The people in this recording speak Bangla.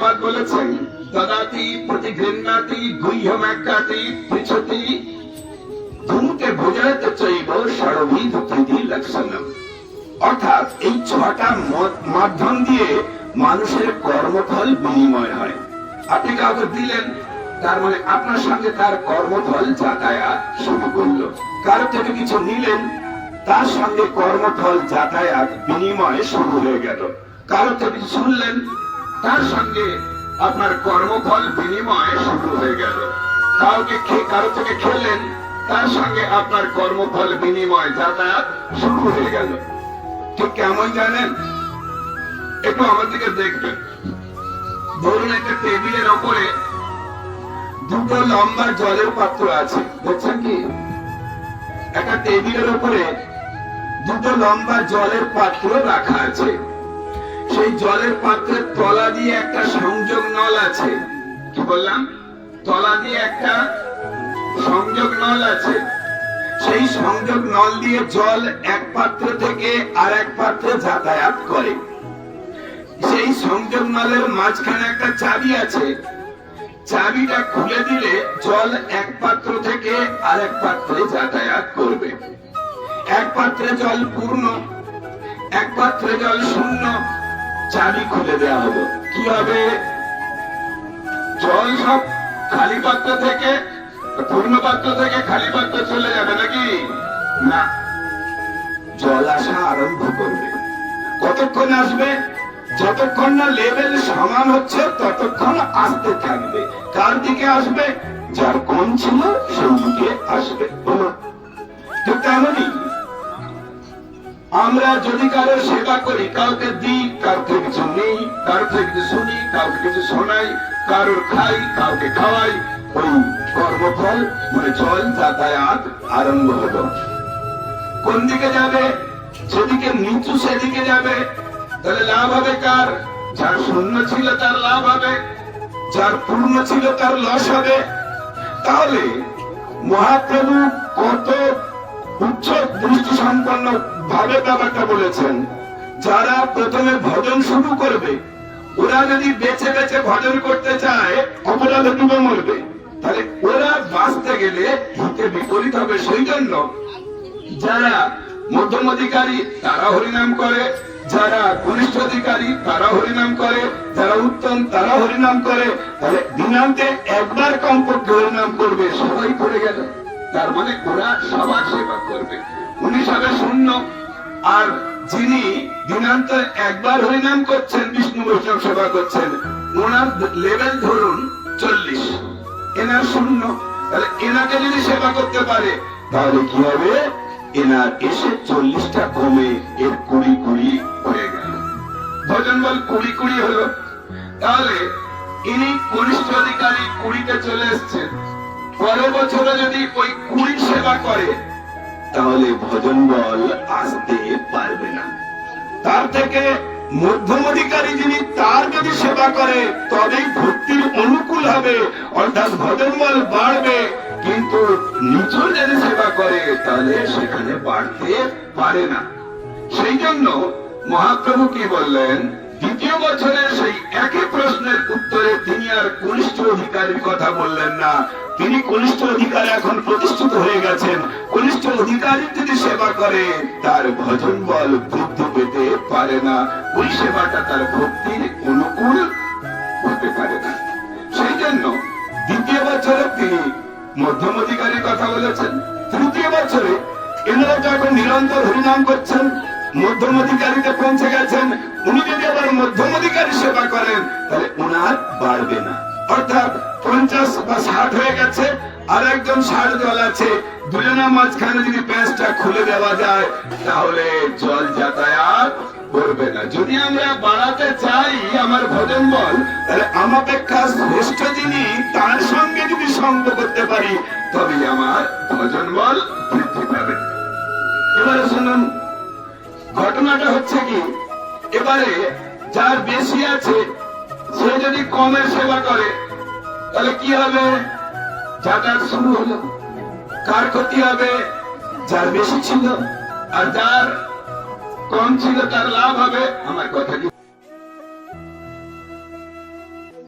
পাক বলেছেন। তদাতি প্রতিঘৃণাতি গুহ্যমাজ্ঞাতি পৃছতি। ধূমকে ভোজাতে চৈব ষড়বিধ প্রীতি লক্ষণম। অর্থাৎ এই ছটা মাধ্যম দিয়ে মানুষের কর্মফল বিনিময় হয়। আপনি কাউকে দিলেন, তার মানে আপনার সঙ্গে তার কর্মফল যাতায়াত শুরু করল কারও থেকে কিছু নিলেন, তার সঙ্গে কর্মফল যাতায়াত বিনিময় শুরু হয়ে গেল। কারও থেকে শুনলেন তার সঙ্গে আপনার কর্মফল বিনিময় শুরু হয়ে গেল। কাউকে কারও থেকে খেলেন তার সঙ্গে আপনার কর্মফল বিনিময় যাতায়াত শুরু হয়ে গেল। ঠিক কেমন জানেন? একটু আমার দিকে দেখবেন। ধরুন একটা টেবিলের ওপরে দুটো লম্বা জলের পাত্র আছে। দেখছেন কি? একটা টেবিলের ওপরে দুটো লম্বা জলের পাত্র রাখা আছে। সেই জলের পাত্রের তলা দিয়ে একটা সংযোগ নল আছে। কি বললাম? তলা দিয়ে একটা সংযোগ নল আছে। সেই সংযোগ নল দিয়ে জল এক পাত্র থেকে আর এক পাত্রে যাতায়াত করে। সেই সংযোগ নলের মাঝখানে একটা চাবি আছে। চাবিটা খুলে দিলে জল এক পাত্র থেকে আর এক পাত্রে যাতায়াত করবে। এক পাত্রে জল পূর্ণ, এক পাত্রে জল শূন্য চাবি খুলে দেওয়া হলো। কি হবে? জল সব খালি পাত্র থেকে, পূর্ণ পাত্র থেকে খালি পাত্র চলে যাবে নাকি? না। জল আসা আরম্ভ করবে। কতক্ষণ আসবে? যতক্ষণ না লেভেল সমান হচ্ছে, ততক্ষণ আসতে থাকবে। কার দিকে আসবে? যার কম ছিল, সেই দিকে আসবে। বলো তেমনই আমরা যদি কারও সেবা করি, কাউকে দিই কাউকে কিছু নেই, কারও থেকে কিছু শুনি, কাউকে কিছু শোনাই কারোর খাই, কাউকে খাওয়াই, ওই কর্মফল মানে জল যাতায়াত আরম্ভ হলো। কোন দিকে যাবে? যেদিকে নিচু, সেদিকে যাবে। তাহলে লাভ হবে কার? যার শূন্য ছিল, তার লাভ হবে। যার পূর্ণ ছিল, তার লস হবে। তাহলে মহাপ্রভু কত সম্পন্ন ভাবে ব্যাপারটা বলেছেন, যারা প্রথমে ভজন শুরু করবে, ওরা যদি বেছে বেছে ভজন করতে চায় অপরাধে ডুবে মরবে। তাহলে ওরা বাঁচতে গেলে হিতে বিপরীত হবে সেই জন্য যারা মধ্যম অধিকারী, তারা হরিনাম করে। যারা কনিষ্ঠ অধিকারী, তারা হরিনাম করে। যারা উত্তম, তারা হরিনাম করে। তাহলে দিনান্তে একবার কমপক্ষে হরিনাম করবে, সবাই পড়ে গেল। তার মানে ওরা সবার সেবা করবে। উনি সবে শূন্য। আর যিনি দিনান্ত একবার হরিনাম করছেন, বিষ্ণু বৈষ্ণব সেবা করছেন, ওনার লেভেল ধরুন চল্লিশ। এনার শূন্য। তাহলে এনাকে যদি সেবা করতে পারে, তাহলে কি হবে? এনার এসে চল্লিশটা কমে এর কুড়ি কুড়ি হয়ে গেল। ভজন বল কুড়ি কুড়ি হলো। তাহলে ইনি কনিষ্ঠ অধিকারী কুড়িতে চলে এসছেন। পরের বছরে যদি ওই কুড়ি সেবা করে, তাহলে ভজন বল আসতে পারবে না। তার থেকে মধ্যম অধিকারী যিনি তার যদি সেবা করে, তবেই ভক্তির অনুকূল হবে। অর্থাৎ ভজন বল বাড়বে, কিন্তু নিচুর যদি সেবা করে, তাহলে সেখানে বাড়তে পারে না। সেই জন্য মহাপ্রভু কি বললেন, দ্বিতীয় বছরের সেই একই প্রশ্নের উত্তরে তিনি আর কনিষ্ঠ অধিকারীর কথা বললেন না। তিনি কনিষ্ঠ অধিকারী এখন প্রতিষ্ঠিত হয়ে গেছেন। কনিষ্ঠ অধিকারী যদি সেবা করে, তার ভজন বল বৃদ্ধি পেতে পারে না। ওই সেবাটা তার ভক্তির অনুকূল হতে পারে না। সেই জন্য দ্বিতীয় বছরে তিনি মধ্যম অধিকারীর কথা বলেছেন। তৃতীয় বছরে এনারা যখন নিরন্তর হরিনাম করছেন, মধ্যম অধিকারীতে পৌঁছে গেছেন, উনি যদি আবার মধ্যম অধিকারী সেবা করেন, তাহলে উনার বাড়বে না। অর্থাৎ পঞ্চাশ বা ষাট হয়ে গেছে, আর একজন ষাট জল আছে। দুজনের মাঝখানে যদি প্যাঁচটা খুলে দেওয়া যায়, তাহলে জল যাতায়াত করবে না। যদি আমরা বাড়াতে চাই আমার ভজন বল, তাহলে শ্রেষ্ঠ যিনি, তার সঙ্গে যদি সঙ্গ করতে পারি তবে আমার ভজন বল বৃদ্ধি পাবে। এবারে শুনুন, ঘটনাটা হচ্ছে কি? এবারে যার বেশি আছে সে যদি কমের সেবা করে, তাহলে কি হবে? যাতায়াত শুরু হলো। কার ক্ষতি হবে? যার বেশি ছিল। আর যার কম ছিল, তার লাভ হবে। আমার কথা